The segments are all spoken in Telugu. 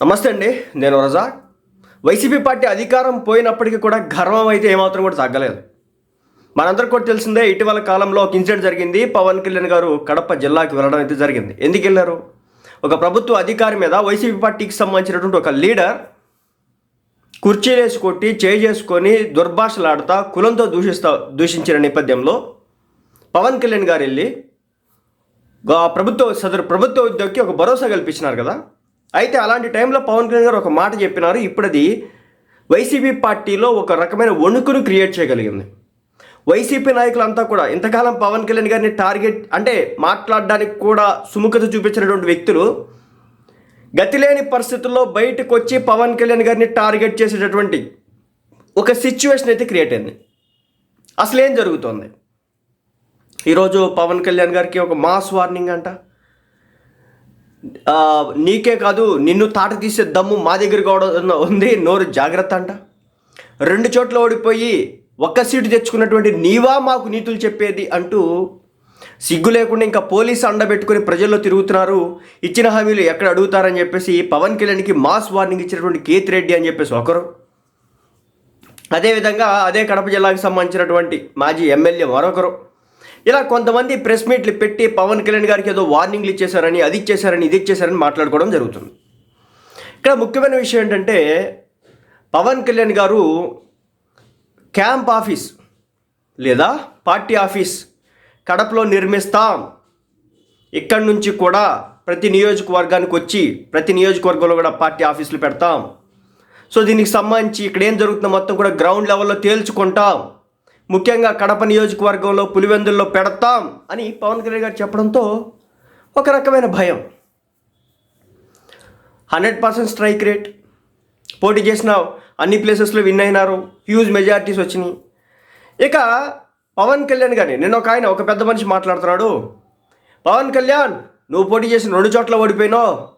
నమస్తే అండి నేను రజాక్. వైసీపీ పార్టీ అధికారం పోయినప్పటికీ కూడా గర్వం అయితే ఏమాత్రం కూడా తగ్గలేదు. మనందరికీ కూడా తెలిసిందే ఇటీవల కాలంలో ఒక ఇన్సిడెంట్ జరిగింది. పవన్ కళ్యాణ్ గారు కడప జిల్లాకి వెళ్ళడం అయితే జరిగింది. ఎందుకు వెళ్ళారు? ఒక ప్రభుత్వ అధికారి మీద వైసీపీ పార్టీకి సంబంధించినటువంటి ఒక లీడర్ కుర్చీలేసి కొట్టి చేయి చేసుకొని దుర్భాషలాడుతా కులంతో దూషిస్తా దూషించిన నేపథ్యంలో పవన్ కళ్యాణ్ గారు వెళ్ళి ప్రభుత్వ సదరు ప్రభుత్వ ఉద్యోగికి ఒక భరోసా కల్పించినారు కదా. అయితే అలాంటి టైంలో పవన్ కళ్యాణ్ గారు ఒక మాట చెప్పినారు ఇప్పుడు అది వైసీపీ పార్టీలో ఒక రకమైన వణుకును క్రియేట్ చేయగలిగింది. వైసీపీ నాయకులంతా కూడా ఇంతకాలం పవన్ కళ్యాణ్ గారిని టార్గెట్ అంటే మాట్లాడడానికి కూడా సుముఖత చూపించినటువంటి వ్యక్తులు గతిలేని పరిస్థితుల్లో బయటకు వచ్చి పవన్ కళ్యాణ్ గారిని టార్గెట్ చేసేటటువంటి ఒక సిచ్యువేషన్ అయితే క్రియేట్ అయింది. అసలు ఏం జరుగుతోంది? ఈరోజు పవన్ కళ్యాణ్ గారికి ఒక మాస్ వార్నింగ్ అంట. నీకే కాదు నిన్ను తాట తీసే దమ్ము మా దగ్గర కూడా ఉంది. నోరు జాగ్రత్త అంట. రెండు చోట్ల ఓడిపోయి ఒక్క సీటు తెచ్చుకున్నటువంటి నీవా మాకు నీతులు చెప్పేది అంటూ సిగ్గు లేకుండా ఇంకా పోలీసు అండబెట్టుకుని ప్రజల్లో తిరుగుతున్నారు. ఇచ్చిన హామీలు ఎక్కడ అడుగుతారని చెప్పేసి పవన్ కళ్యాణ్కి మాస్ వార్నింగ్ ఇచ్చినటువంటి కేత్ రెడ్డి అని చెప్పేసి ఒకరు. అదేవిధంగా అదే కడప జిల్లాకు సంబంధించినటువంటి మాజీ ఎమ్మెల్యే మరొకరు. ఇలా కొంతమంది ప్రెస్ మీట్లు పెట్టి పవన్ కళ్యాణ్ గారికి ఏదో వార్నింగ్లు ఇచ్చేశారని అది ఇచ్చేశారని ఇది ఇచ్చేశారని మాట్లాడుకోవడం జరుగుతుంది. ఇక్కడ ముఖ్యమైన విషయం ఏంటంటే పవన్ కళ్యాణ్ గారు క్యాంప్ ఆఫీస్ లేదా పార్టీ ఆఫీస్ కడపలో నిర్మిస్తాం. ఇక్కడి నుంచి కూడా ప్రతి నియోజకవర్గానికి వచ్చి ప్రతి నియోజకవర్గంలో కూడా పార్టీ ఆఫీసులు పెడతాం. సో దీనికి సంబంధించి ఇక్కడ ఏం జరుగుతుందో మొత్తం కూడా గ్రౌండ్ లెవెల్లో తేల్చుకుంటాం. ముఖ్యంగా కడప నియోజకవర్గంలో పులివెందుల్లో పెడతాం అని పవన్ కళ్యాణ్ గారు చెప్పడంతో ఒక రకమైన భయం. Hundred percent strike rate. పోటీ చేసిన అన్ని ప్లేసెస్లో విన్ అయినారు. హ్యూజ్ మెజారిటీస్ వచ్చినాయి. ఇక పవన్ కళ్యాణ్ గారిని నిన్న ఒక ఆయన ఒక పెద్ద మనిషి మాట్లాడుతున్నాడు. పవన్ కళ్యాణ్ నువ్వు పోటీ చేసిన రెండు చోట్ల ఓడిపోయినావు.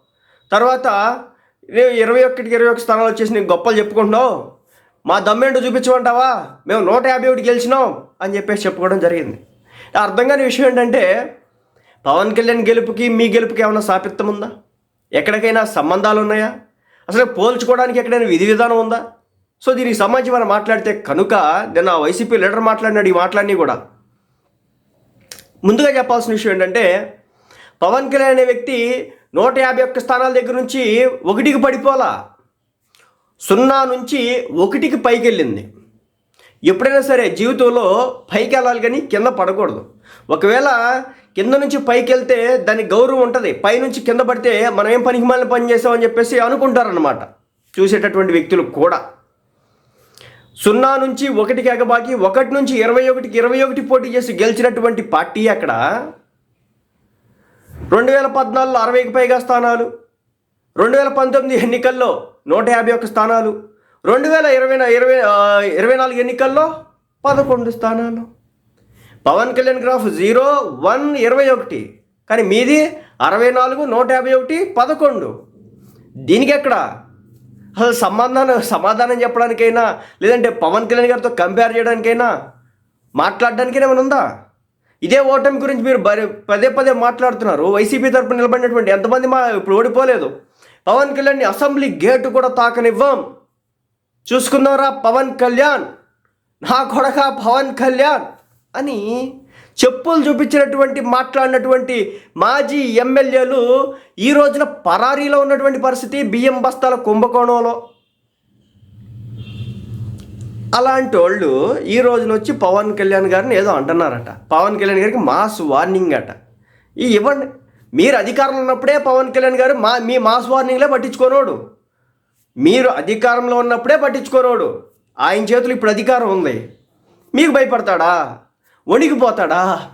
తర్వాత రేపు ఇరవై ఒక్కటికి ఇరవై ఒక స్థానాలు వచ్చేసి నీకు గొప్పలు చెప్పుకుంటున్నావు. మా దమ్మేంటో చూపించమంటావా? మేము నూట యాభై ఒకటి గెలిచినాం అని చెప్పేసి చెప్పుకోవడం జరిగింది. అర్థం కాని విషయం ఏంటంటే పవన్ కళ్యాణ్ గెలుపుకి మీ గెలుపుకి ఏమైనా సాపిత్తం ఉందా? ఎక్కడికైనా సంబంధాలు ఉన్నాయా? అసలు పోల్చుకోవడానికి ఎక్కడైనా విధి విధానం ఉందా? సో దీనికి సంబంధించి మనం మాట్లాడితే కనుక నిన్న వైసీపీ లీడర్ మాట్లాడినాడు ఈ మాట్లాడిని కూడా. ముందుగా చెప్పాల్సిన విషయం ఏంటంటే పవన్ కళ్యాణ్ అనే వ్యక్తి నూట యాభై ఒక్క స్థానాల దగ్గర నుంచి ఒకటికి పడిపోలా సున్నా నుంచి ఒకటికి పైకి వెళ్ళింది ఎప్పుడైనా సరే జీవితంలో పైకి వెళ్ళాలి కానీ కింద పడకూడదు. ఒకవేళ కింద నుంచి పైకి వెళ్తే దానికి గౌరవం ఉంటుంది. పైనుంచి కింద పడితే మనం ఏం పనికి మాలిన పని చేసామని చెప్పేసి అనుకుంటారనమాట చూసేటటువంటి వ్యక్తులు కూడా. సున్నా నుంచి ఒకటికి ఎగబాకి ఒకటి నుంచి ఇరవై ఒకటికి ఇరవై ఒకటి పోటీ చేసి గెలిచినటువంటి పార్టీ అక్కడ రెండు వేల పద్నాలుగులో అరవైకి పైగా స్థానాలు. రెండు వేల పంతొమ్మిది ఎన్నికల్లో నూట యాభై ఒక్క స్థానాలు రెండు వేల ఇరవై ఇరవై ఇరవై నాలుగు ఎన్నికల్లో పదకొండు స్థానాలు. Pawan Kalyan graph zero one ఇరవై ఒకటి కానీ మీది అరవై నాలుగు నూట యాభై ఒకటి పదకొండు. దీనికి ఎక్కడ? అసలు సమాధానం సమాధానం చెప్పడానికైనా లేదంటే పవన్ కళ్యాణ్ గారితో కంపేర్ చేయడానికైనా మాట్లాడడానికైనా ఏమైనా ఉందా? ఇదే ఓటమి గురించి మీరు బరి పదే పదే మాట్లాడుతున్నారు. వైసీపీ తరపున నిలబడినటువంటి ఎంతమంది మా ఇప్పుడు ఓడిపోలేదు. పవన్ కళ్యాణ్ అసెంబ్లీ గేటు కూడా తాకనివ్వం. చూసుకుందాంరా పవన్ కళ్యాణ్? నా కొడక పవన్ కళ్యాణ్! అని చెప్పులు చూపించినటువంటి మాట్లాడినటువంటి మాజీ ఎమ్మెల్యేలు ఈ రోజున పరారీలో ఉన్నటువంటి పరిస్థితి బియ్యం బస్తాల కుంభకోణంలో. అలాంటి వాళ్ళు ఈ రోజున వచ్చి పవన్ కళ్యాణ్ గారిని ఏదో అంటున్నారట. పవన్ కళ్యాణ్ గారికి మాస్ వార్నింగ్ అట. ఈ ఇవ్వండి మీరు అధికారంలో ఉన్నప్పుడే పవన్ కళ్యాణ్ గారు మా మీ మాస్ వార్నింగ్లే పట్టించుకోనోడు. మీరు అధికారంలో ఉన్నప్పుడే పట్టించుకోనోడు. ఆయన చేతులు ఇప్పుడు అధికారం ఉంది. మీకు భయపడతాడా? వణికిపోతాడా?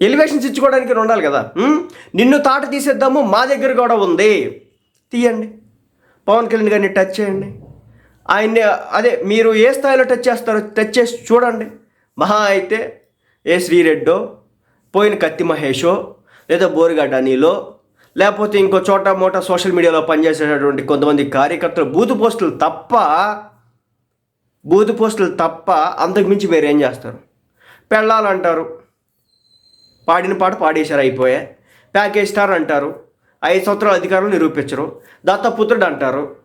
ఎలివేషన్స్ ఇచ్చుకోవడానికి ఉండాలి కదా? నిన్ను తాట తీసేద్దాము మా దగ్గర కూడా ఉంది. తీయండి. పవన్ కళ్యాణ్ గారిని టచ్ చేయండి. ఆయన్ని అదే మీరు ఏ స్థాయిలో టచ్ చేస్తారో టచ్ చేసి చూడండి. మహా అయితే ఏ శ్రీరెడ్డో పోయిన కత్తి మహేషో లేదా బోరుగడ్డ అనిలో లేకపోతే ఇంకో చోట మోట సోషల్ మీడియాలో పనిచేసేటటువంటి కొంతమంది కార్యకర్తలు బూత్ పోస్టులు తప్ప బూత్ పోస్టులు తప్ప అంతకుమించి వేరేం చేస్తారు? పెళ్ళాలంటారు పాడిన పాట పాడేశారు అయిపోయే. ప్యాకేజ్ స్టార్ అంటారు. ఐదు సంవత్సరాల అధికారులు నిరూపించరు. దత్తపుత్రుడు అంటారు.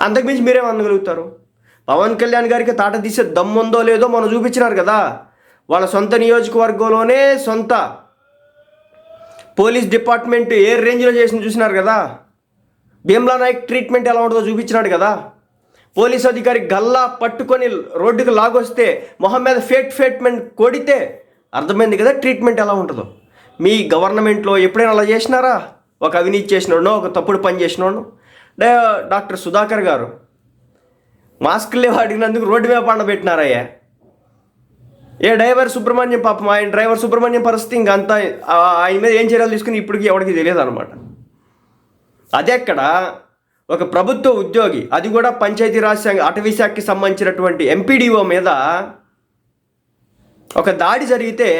అంతకుమించి మీరేమనగలుగుతారు పవన్ కళ్యాణ్ గారికి తాట తీసే దమ్ముందో లేదో మనం చూపించినారు కదా. వాళ్ళ సొంత నియోజకవర్గంలోనే సొంత పోలీస్ డిపార్ట్మెంట్ ఏ రేంజ్లో చేసింది చూసినారు కదా? భీమ్లా నాయక్ ట్రీట్మెంట్ ఎలా ఉంటుందో చూపించినాడు కదా? పోలీస్ అధికారి గల్లా పట్టుకొని రోడ్డుకు లాగొస్తే మొహం మీద ఫేట్ ఫేట్మెంట్ కొడితే అర్థమైంది కదా ట్రీట్మెంట్ ఎలా ఉంటుందో. మీ గవర్నమెంట్లో ఎప్పుడైనా అలా చేసినారా? ఒక అవినీతి చేసినోడో ఒక తప్పుడు పని చేసినోడు డాక్టర్ సుధాకర్ గారు మాస్క్ లేవు అడిగినందుకు రోడ్డు మీద పండబెట్టినారయ్యా? ఏ డ్రైవర్ సుబ్రహ్మణ్యం పాపం ఆయన డ్రైవర్ సుబ్రహ్మణ్యం పరిస్థితి ఇంక అంతా ఆయన మీద ఏం చర్యలు తీసుకుని ఇప్పటికీ ఎవరికి తెలియదు అనమాట అదెక్కడ ఒక ప్రభుత్వ ఉద్యోగి అది కూడా పంచాయతీరాజ్ శాఖ అటవీ శాఖకి సంబంధించినటువంటి ఎంపీడీఓ మీద ఒక దాడి జరిగితే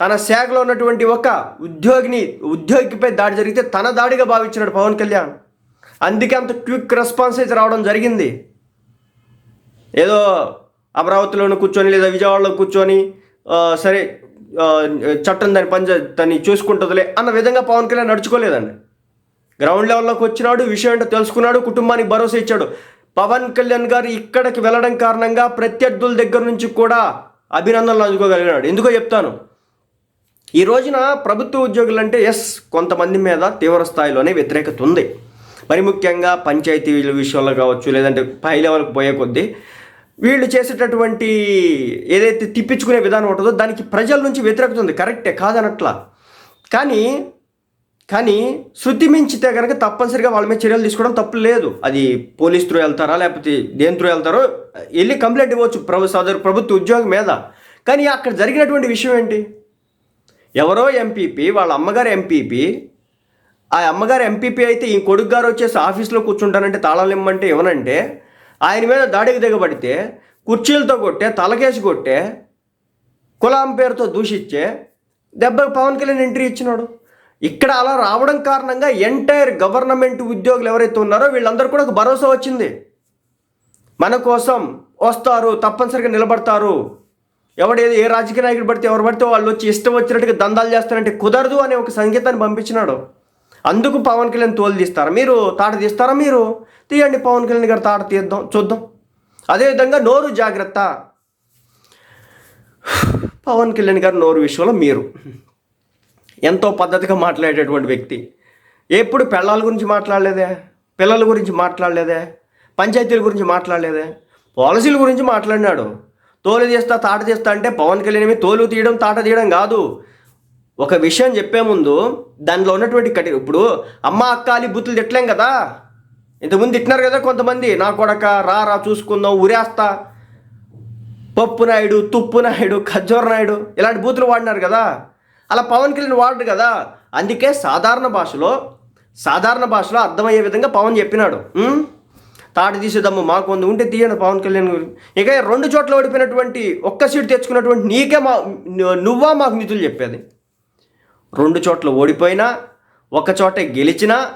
తన శాఖలో ఉన్నటువంటి ఒక ఉద్యోగిని ఉద్యోగిపై దాడి జరిగితే తన దాడిగా భావించినాడు పవన్ కళ్యాణ్. అందుకే అంత క్విక్ రెస్పాన్స్ అయితే రావడం జరిగింది. ఏదో అమరావతిలోనూ కూర్చొని లేదా విజయవాడలో కూర్చొని సరే చట్టం దాని పని దాన్ని చూసుకుంటుందిలే అన్న విధంగా పవన్ కళ్యాణ్ నడుచుకోలేదండి. గ్రౌండ్ లెవెల్లోకి వచ్చినాడు విషయం ఏంటో తెలుసుకున్నాడు కుటుంబానికి భరోసా ఇచ్చాడు. పవన్ కళ్యాణ్ గారు ఇక్కడికి వెళ్ళడం కారణంగా ప్రత్యర్థుల దగ్గర నుంచి కూడా అభినందనలు అందుకోగలిగినాడు ఎందుకో చెప్తాను. ఈ రోజున ప్రభుత్వ ఉద్యోగులు అంటే ఎస్ కొంతమంది మీద తీవ్ర స్థాయిలోనే వ్యతిరేకత ఉంది. మరి ముఖ్యంగా పంచాయతీల విషయంలో కావచ్చు లేదంటే పై లెవెల్కి పోయే కొద్దీ వీళ్ళు చేసేటటువంటి ఏదైతే తిప్పించుకునే విధానం ఉంటుందో దానికి ప్రజల నుంచి వ్యతిరేకత ఉంది. కరెక్టే కాదనట్లా. కానీ కానీ శృతి మించితే కనుక తప్పనిసరిగా వాళ్ళ మీద చర్యలు తీసుకోవడం తప్పు లేదు. అది పోలీస్ త్రూ వెళ్తారా లేకపోతే దేని త్రూ వెళ్తారో వెళ్ళి కంప్లైంట్ ఇవ్వచ్చు ప్రభు సదరు ప్రభుత్వ ఉద్యోగం మీద. కానీ అక్కడ జరిగినటువంటి విషయం ఏంటి? ఎవరో ఎంపీపీ వాళ్ళ అమ్మగారు ఎంపీపీ ఆ అమ్మగారు ఎంపీపీ అయితే ఈ కొడుకు గారు వచ్చేసి ఆఫీస్లో కూర్చుంటానంటే తాళాలు ఇమ్మంటే ఇవ్వనంటే ఆయన మీద దాడికి దిగబడితే కుర్చీలతో కొట్టే తలకేసి కొట్టే కులాం పేరుతో దూషించే దెబ్బకి పవన్ కళ్యాణ్ ఎంట్రీ ఇచ్చినాడు. ఇక్కడ అలా రావడం కారణంగా ఎంటైర్ గవర్నమెంట్ ఉద్యోగులు ఎవరైతే ఉన్నారో వీళ్ళందరూ కూడా ఒక భరోసా వచ్చింది. మన కోసం వస్తారు తప్పనిసరిగా నిలబడతారు. ఎవడేది ఏ రాజకీయ నాయకుడు పడితే ఎవరు పడితే వాళ్ళు వచ్చి ఇష్టం వచ్చినట్టుగా దందాలు చేస్తారంటే కుదరదు అనే ఒక సంకేతాన్ని పంపించినాడు. అందుకు పవన్ కళ్యాణ్ తోలు తీస్తారా? మీరు తాట తీస్తారా మీరు? తీయండి పవన్ కళ్యాణ్ గారు తాట తీద్దాం చూద్దాం. అదేవిధంగా నోరు జాగ్రత్త. పవన్ కళ్యాణ్ గారు నోరు విషయంలో మీరు. ఎంతో పద్ధతిగా మాట్లాడేటటువంటి వ్యక్తి. ఎప్పుడు పెళ్ళాల గురించి మాట్లాడలేదే? పిల్లల గురించి మాట్లాడలేదే? పంచాయతీల గురించి మాట్లాడలేదే? పాలసీల గురించి మాట్లాడినాడు. తోలు తీస్తా తాట తీస్తా అంటే పవన్ కళ్యాణ్ మీద తోలు తీయడం తాట తీయడం కాదు. ఒక విషయం చెప్పే ముందు దానిలో ఉన్నటువంటి కఠిన ఇప్పుడు అమ్మ అక్క అని బుద్ధులు తిట్టలేం కదా? ఇంతకుముందు తిట్టినారు కదా కొంతమంది. నా కొడక రా రా చూసుకుందాం ఉరేస్తా పప్పు నాయుడు తుప్పు నాయుడు ఖజ్జూర నాయుడు ఇలాంటి బూతులు వాడినారు కదా. అలా పవన్ కళ్యాణ్ వాడరు కదా. అందుకే సాధారణ భాషలో సాధారణ భాషలో అర్థమయ్యే విధంగా పవన్ చెప్పినాడు. ఉం? తాటి తీసేదమ్ము మాకు ఉంది. ఉంటే తీయండి పవన్ కళ్యాణ్ ఇక రెండు చోట్ల ఓడిపోయినటువంటి ఒక్క సీటు తెచ్చుకున్నటువంటి నీకే మా నువ్వా మాకు నిధులు చెప్పేది? రెండు చోట్ల ఓడిపోయినా ఒక చోటే గెలిచినా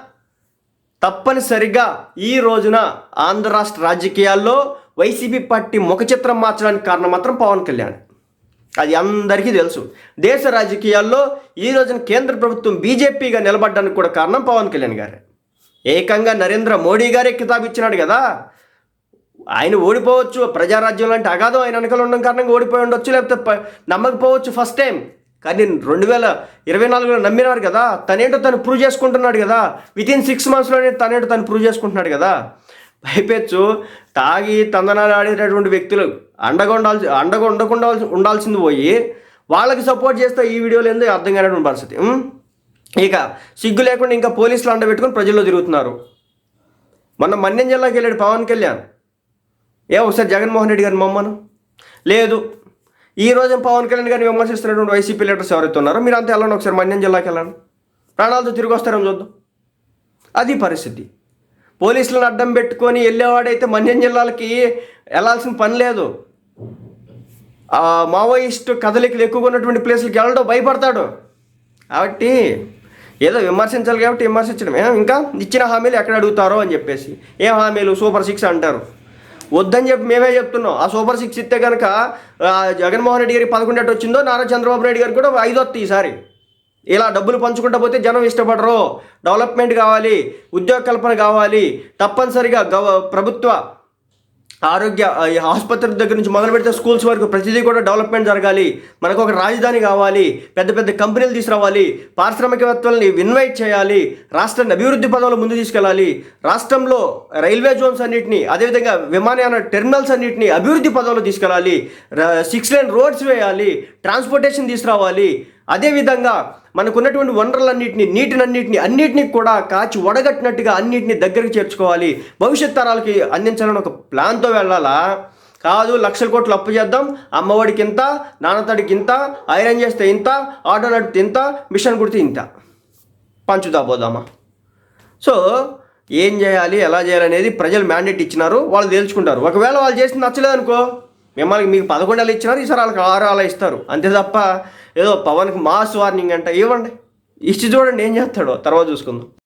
తప్పనిసరిగా ఈ రోజున ఆంధ్ర రాష్ట్ర రాజకీయాల్లో వైసీపీ పార్టీ ముఖ చిత్రం మార్చడానికి కారణం మాత్రం పవన్ కళ్యాణ్. అది అందరికీ తెలుసు. దేశ రాజకీయాల్లో ఈ రోజున కేంద్ర ప్రభుత్వం బీజేపీగా నిలబడడానికి కూడా కారణం పవన్ కళ్యాణ్ గారే. ఏకంగా నరేంద్ర మోడీ గారే కితాబ్ ఇచ్చినాడు కదా. ఆయన ఓడిపోవచ్చు ప్రజారాజ్యం లాంటి అగాధం ఆయన వెనకలు ఉండడం కారణంగా ఓడిపోయి ఉండొచ్చు లేకపోతే నమ్మకపోవచ్చు ఫస్ట్ టైం కానీ రెండు వేల ఇరవై నాలుగులో నమ్మినాడు కదా తనేంటో తను ప్రూవ్ చేసుకుంటున్నాడు కదా. విత్ ఇన్ సిక్స్ మంత్స్లోనే తనేంటో తను ప్రూవ్ చేసుకుంటున్నాడు కదా. పైపెచ్చు తాగి తందనాలు ఆడేటటువంటి వ్యక్తులు అండగా ఉండాల్సి అండగా ఉండకుండా ఉండాల్సింది పోయి వాళ్ళకి సపోర్ట్ చేస్తే ఈ వీడియోలు ఏందో అర్థం కానటువంటి పరిస్థితి ఇక సిగ్గు లేకుండా ఇంకా పోలీసులు అండబెట్టుకుని ప్రజల్లో తిరుగుతున్నారు. మొన్న మన్యం జిల్లాకి వెళ్ళాడు పవన్ కళ్యాణ్. ఏ ఒకసారి జగన్మోహన్ రెడ్డి గారిని మమ్మను? లేదు. ఈ రోజు పవన్ కళ్యాణ్ గారిని విమర్శిస్తున్నటువంటి వైసీపీ లీడర్స్ ఎవరైతే ఉన్నారో మీరు అంతా వెళ్ళండి ఒకసారి మన్యం జిల్లాకి వెళ్ళండి. ప్రాణాలతో తిరిగి వస్తారని చూద్దాం. అది పరిస్థితి. పోలీసులను అడ్డం పెట్టుకొని వెళ్ళేవాడైతే మన్యం జిల్లాలకి వెళ్ళాల్సిన పని లేదు. మావోయిస్ట్ కదలికలు ఎక్కువగా ఉన్నటువంటి ప్లేస్లకి వెళ్ళడం భయపడతాడు. కాబట్టి ఏదో విమర్శించాలి కాబట్టి విమర్శించడం ఇంకా ఇచ్చిన హామీలు ఎక్కడ అడుగుతారో అని చెప్పేసి ఏం హామీలు సూపర్ సిక్స్ అంటారు. వద్దని చెప్పి మేమే చెప్తున్నాం. ఆ సూపర్ సిక్స్ ఇస్తే కనుక జగన్మోహన్ రెడ్డి గారికి పదకొండు వచ్చిందో నారా చంద్రబాబు నాయుడు గారికి కూడా ఐదు వస్తాయి ఈసారి ఇలా డబ్బులు పంచుకుంటా పోతే జనం ఇష్టపడరు. డెవలప్మెంట్ కావాలి ఉద్యోగ కల్పన కావాలి తప్పనిసరిగా గవ ప్రభుత్వ ఆరోగ్య ఈ ఆసుపత్రి దగ్గర నుంచి మొదలు పెడితే స్కూల్స్ వరకు ప్రతిదీ కూడా డెవలప్మెంట్ జరగాలి. మనకు ఒక రాజధాని కావాలి. పెద్ద పెద్ద కంపెనీలు తీసుకురావాలి. పారిశ్రామికవేత్తలని ఇన్వైట్ చేయాలి. రాష్ట్రాన్ని అభివృద్ధి పదంలో ముందు తీసుకెళ్ళాలి. రాష్ట్రంలో రైల్వే జోన్స్ అన్నిటిని అదేవిధంగా విమానయాన టెర్మినల్స్ అన్నింటినీ అభివృద్ధి పదంలో తీసుకెళ్ళాలి. సిక్స్ లైన్ రోడ్స్ వేయాలి. ట్రాన్స్పోర్టేషన్ తీసుకురావాలి. అదేవిధంగా మనకున్నటువంటి వనరులన్నింటినీ నీటినన్నింటినీ అన్నిటినీ కూడా కాచి వడగట్టినట్టుగా అన్నిటిని దగ్గరికి చేర్చుకోవాలి. భవిష్యత్ తరాలకి అందించాలని ఒక ప్లాన్తో వెళ్ళాలా? కాదు లక్షల కోట్లు అప్పు చేద్దాం అమ్మఒడికి ఇంత నాన్నతడికి ఇంత ఐరన్ చేస్తే ఇంత ఆటో నడిపితే ఇంత మిషన్ కుడితే ఇంత. పంచుతా పోదామా? సో ఏం చేయాలి ఎలా చేయాలి అనేది ప్రజలు మ్యాండేట్ ఇచ్చినారు వాళ్ళు తేల్చుకుంటారు. ఒకవేళ వాళ్ళు చేసి నచ్చలేదనుకో మిమ్మల్ని మీకు పదకొండేళ్ళు ఇచ్చినారు ఈసారి వాళ్ళకి ఆరు అలా ఇస్తారు. అంతే తప్ప ఏదో పవన్కి మాస్ వార్నింగ్ అంట ఇవ్వండి. ఇచ్చి చూడండి ఏం చేస్తాడో తర్వాత చూసుకుందాం.